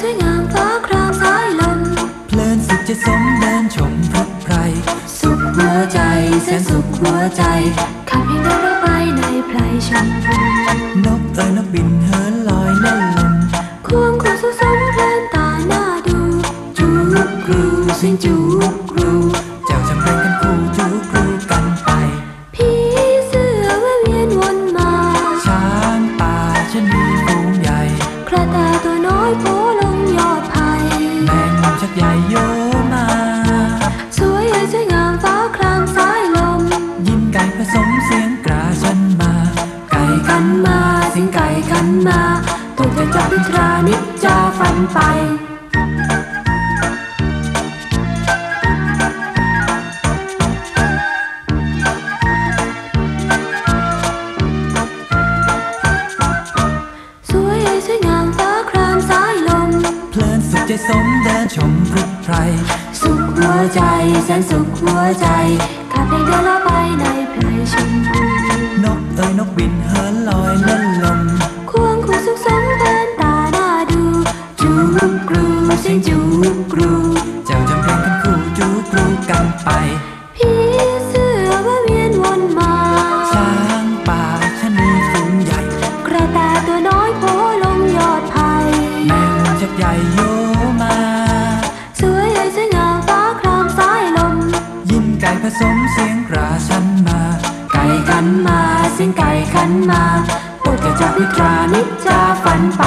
สวยงามฟ้าครามสายลม เพลินสุขจะสมเดินชมพระไพรสุขหัวใจแสนสุขหัวใจขับให้เดินราไปในไพรชมพูนกเอ๋ยนกบินเหินลอยเล่นลมควงคู่สุขสมเพลินตาหน้าดูจูกรูสิงจูกรู ใหญ่โยมา สวยเอ๋ยสวยงามฟ้าครามสายลม ยินไก่ผสมเสียงกราชันมา ไก่ไก่กักันนมาเสิงไก่กันมาตกใจจับพิตรานิจจาฝันไป ลินสุขใจสมเดินชมพริกไพรสุขหัวใจแสนสุขหัวใจข้าเพลงเดินละไปในไพรชมพูนกเอ๋ยนกบินเหินลอยเล่นลมควงคู่สุขสมเพลินตาหน้าดูจูบกรูเสียงจูบกรูเจ้าจำเป็นกันคู่จูกรูกันไปผีเสื้อแวะเวียนวนมาช้างป่าชะนีฝูงใหญ่ กระแตตัวน้อยโผล่ลงยอดไผ่แมงมุมชักใหญ่ สมเสียงกระชันมา ไก่ขันมา เสียงไก่ขันมาปรดจะจับนิทรานิจจาฝันไป